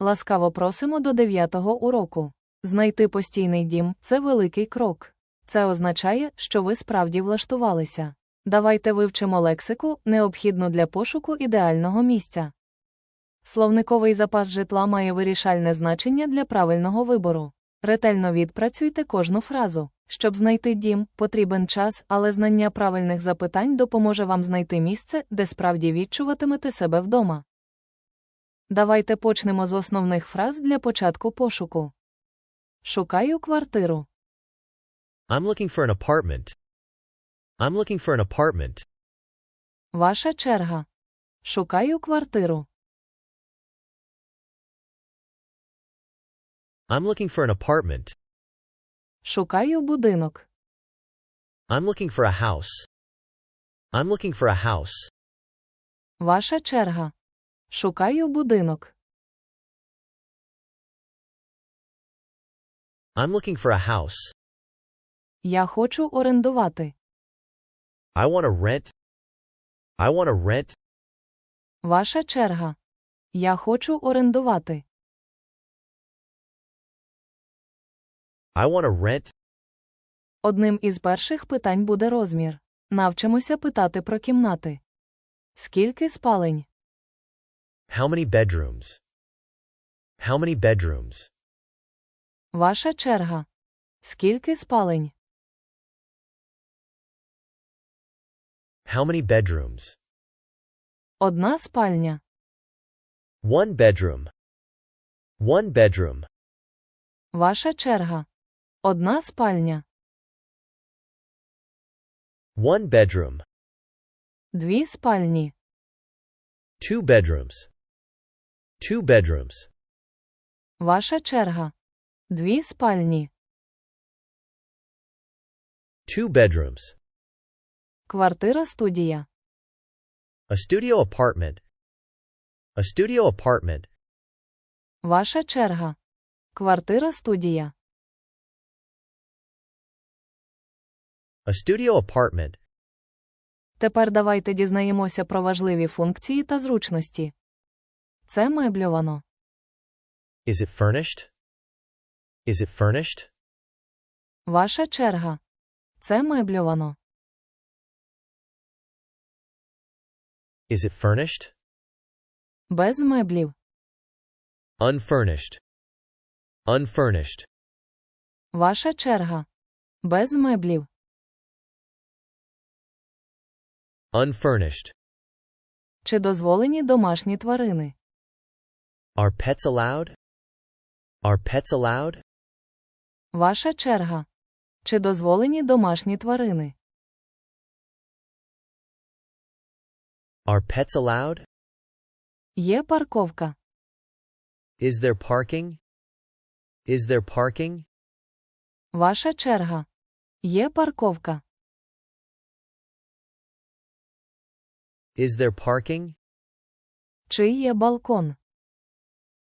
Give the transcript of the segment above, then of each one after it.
Ласкаво просимо до дев'ятого уроку. Знайти постійний дім це великий крок. Це означає, що ви справді влаштувалися. Давайте вивчимо лексику, необхідну для пошуку ідеального місця. Словниковий запас житла має вирішальне значення для правильного вибору. Ретельно відпрацюйте кожну фразу. Щоб знайти дім, потрібен час, але знання правильних запитань допоможе вам знайти місце, де справді відчуватимете себе вдома. Давайте почнемо з основних фраз для початку пошуку. Шукаю квартиру. I'm looking for an apartment. I'm looking for an apartment. Ваша черга. Шукаю квартиру. I'm looking for an apartment. Шукаю будинок. I'm looking for a house. I'm looking for a house. Ваша черга. Шукаю будинок. I'm looking for a house. Я хочу орендувати. I want to rent. I want to rent. Ваша черга. Я хочу орендувати. I want to rent. Одним із перших питань буде розмір. Навчимося питати про кімнати. Скільки спалень? How many bedrooms? How many bedrooms? Ваша черга. Скільки спалень? How many bedrooms? Одна спальня. One bedroom. One bedroom. Ваша черга. Одна спальня. One bedroom. Дві спальні. Two bedrooms. Two bedrooms. Ваша черга. Дві спальні. Two bedrooms. Квартира студія. A studio apartment. A studio apartment. Ваша черга. Квартира студія. A studio apartment. Тепер давайте дізнаємося про важливі функції та зручності. Це мебльовано. Is it furnished? Is it furnished? Ваша черга. Це мебльовано. Is it furnished? Без меблів. Unfurnished. Unfurnished. Ваша черга. Без меблів. Unfurnished. Чи дозволені домашні тварини? Are pets allowed? Are pets allowed? Ваша черга. Чи дозволені домашні тварини? Are pets allowed? Є парковка. Is there parking? Is there parking? Ваша черга. Є парковка. Is there parking? Чи є балкон?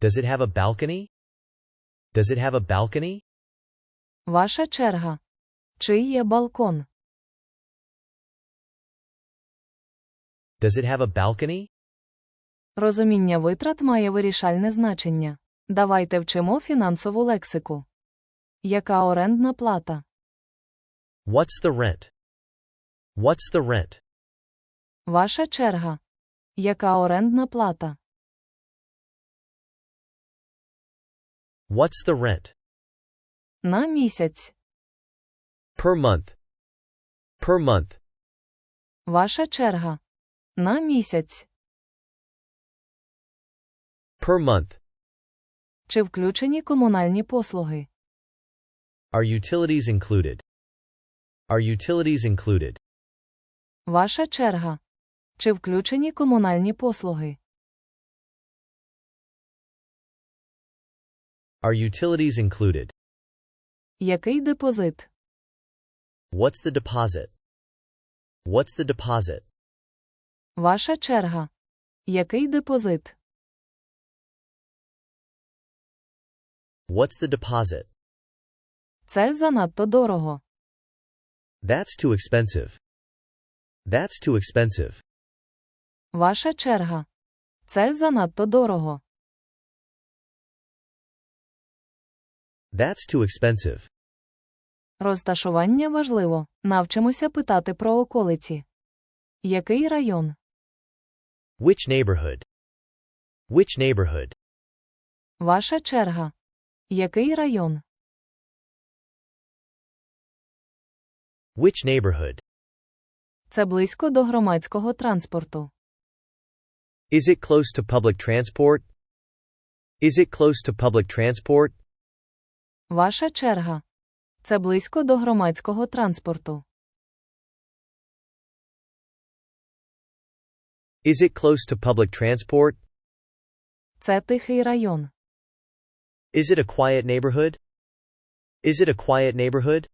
Does it have a balcony? Does it have a balcony? Ваша черга. Чи є балкон? Does it have a balcony? Розуміння витрат має вирішальне значення. Давайте вчимо фінансову лексику. Яка орендна плата? What's the rent? What's the rent? Ваша черга. Яка орендна плата? What's the rent? На місяць. Per month. Per month. Ваша черга. На місяць. Per month. Чи включені комунальні послуги? Are utilities included? Are utilities included? Ваша черга. Чи включені комунальні послуги? Are utilities included? Який депозит? What's the deposit? What's the deposit? Ваша черга. Який депозит? What's the deposit? Це занадто дорого. That's too expensive. That's too expensive. Ваша черга. Це занадто дорого. That's too expensive. Розташування важливо. Навчимося питати про околиці. Який район? Which neighborhood? Which neighborhood? Ваша черга. Який район? Which neighborhood? Це близько до громадського транспорту. Is it close to public transport? Is it close to public transport? Ваша черга. Це близько до громадського транспорту. Is it close to public transport? Це тихий район. Is it a quiet neighborhood? Is it a quiet neighborhood?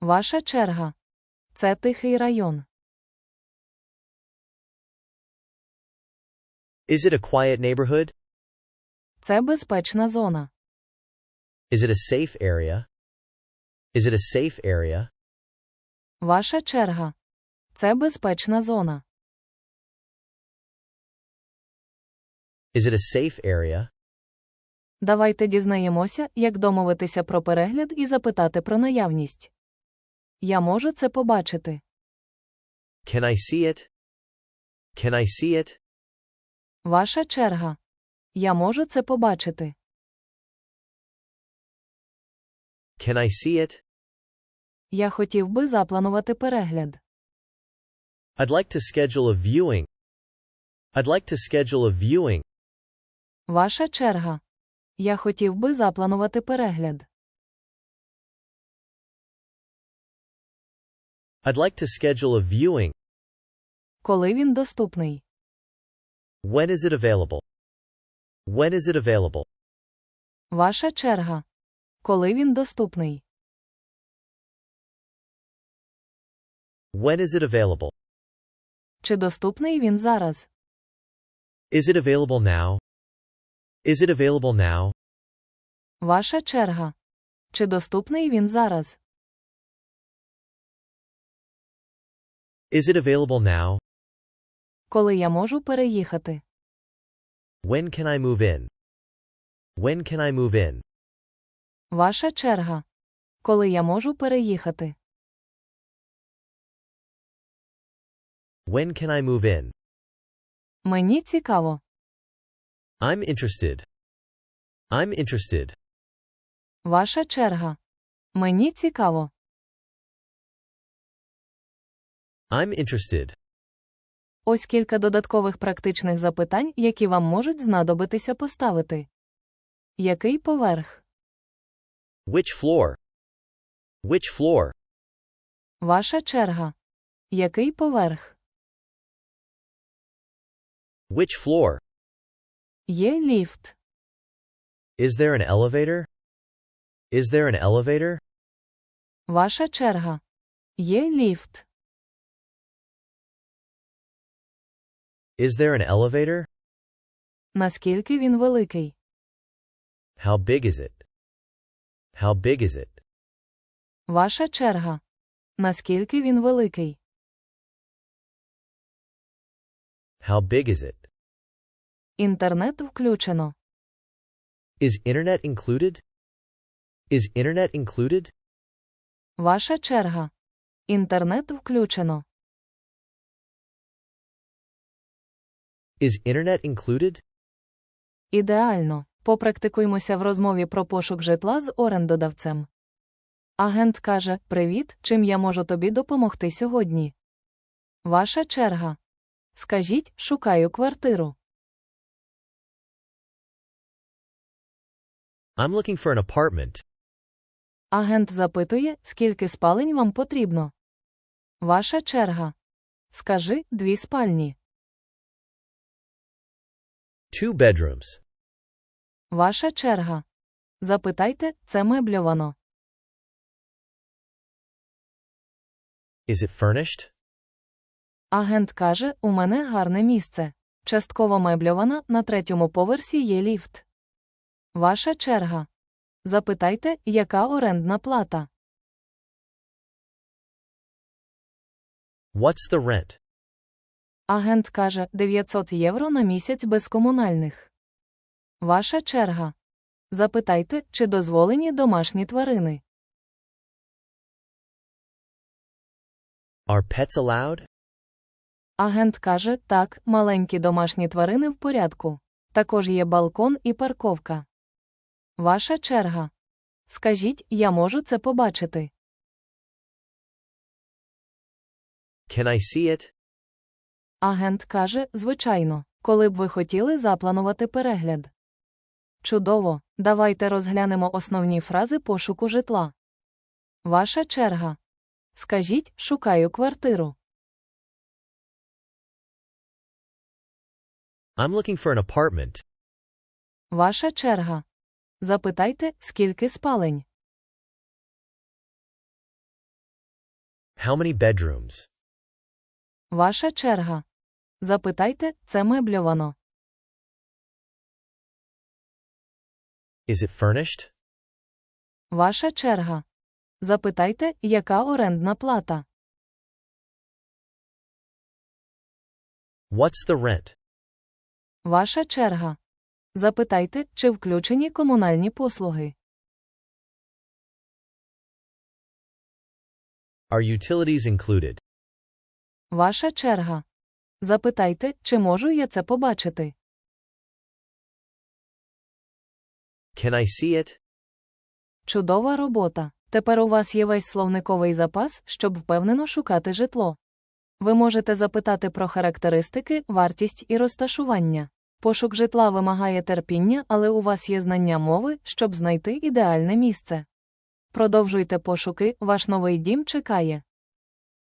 Ваша черга. Це тихий район. Is it a quiet neighborhood? Це безпечна зона. Is it a safe area? Is it a safe area? Ваша черга. Це безпечна зона. Is it a safe area? Давайте дізнаємося, як домовитися про перегляд і запитати про наявність. Я можу це побачити. Can I see it? Can I see it? Ваша черга. Я можу це побачити. Can I see it? Я хотів би запланувати перегляд. I'd like to schedule a viewing. I'd like to schedule a viewing. Ваша черга. Я хотів би запланувати перегляд. I'd like to schedule a viewing. Коли він доступний. When is it available? When is it available? Ваша черга. Коли він доступний. When is it available? Чи доступний він зараз? Is it available now? Is it available now? Ваша черга. Чи доступний він зараз? Is it available now? Коли я можу переїхати? When can I move in? When can I move in? Ваша черга. Коли я можу переїхати? When can I move in? Мені цікаво. I'm interested. I'm interested. Ваша черга. Мені цікаво. I'm interested. Ось кілька додаткових практичних запитань, які вам можуть знадобитися поставити. Який поверх? Which floor? Which floor? Ваша черга. Який поверх? Which floor? Є ліфт. Is there an elevator? Is there an elevator? Ваша черга. Є ліфт. Is there an elevator? Наскільки він великий? How big is it? How big is it? Ваша черга. Наскільки він великий? How big is it? Інтернет включено. Is internet included? Is internet included? Ваша черга. Інтернет включено. Is internet included? Ідеально. Попрактикуймося в розмові про пошук житла з орендодавцем. Агент каже: Привіт, чим я можу тобі допомогти сьогодні? Ваша черга. Скажіть, шукаю квартиру. I'm looking for an apartment. Агент запитує, скільки спалень вам потрібно. Ваша черга. Скажи дві спальні. Two bedrooms. Ваша черга. Запитайте, це мебльовано. Is it furnished? Агент каже, у мене гарне місце. Частково мебльована, на третьому поверсі є ліфт. Ваша черга. Запитайте, яка орендна плата. What's the rent? Агент каже 900 євро на місяць без комунальних. Ваша черга. Запитайте, чи дозволені домашні тварини. Are pets allowed? Агент каже, так, маленькі домашні тварини в порядку. Також є балкон і парковка. Ваша черга. Скажіть, я можу це побачити. Can I see it? Агент каже, звичайно, коли б ви хотіли запланувати перегляд. Чудово, давайте розглянемо основні фрази пошуку житла. Ваша черга. Скажіть, шукаю квартиру. I'm looking for an apartment. Ваша черга. Запитайте, скільки спалень. How many bedrooms? Ваша черга. Запитайте, це мебльовано. Is it furnished? Ваша черга. Запитайте, яка орендна плата. What's the rent? Ваша черга. Запитайте, чи включені комунальні послуги. Are utilities included? Ваша черга. Запитайте, чи можу я це побачити. Can I see it? Чудова робота. Тепер у вас є весь словниковий запас, щоб впевнено шукати житло. Ви можете запитати про характеристики, вартість і розташування. Пошук житла вимагає терпіння, але у вас є знання мови, щоб знайти ідеальне місце. Продовжуйте пошуки, ваш новий дім чекає.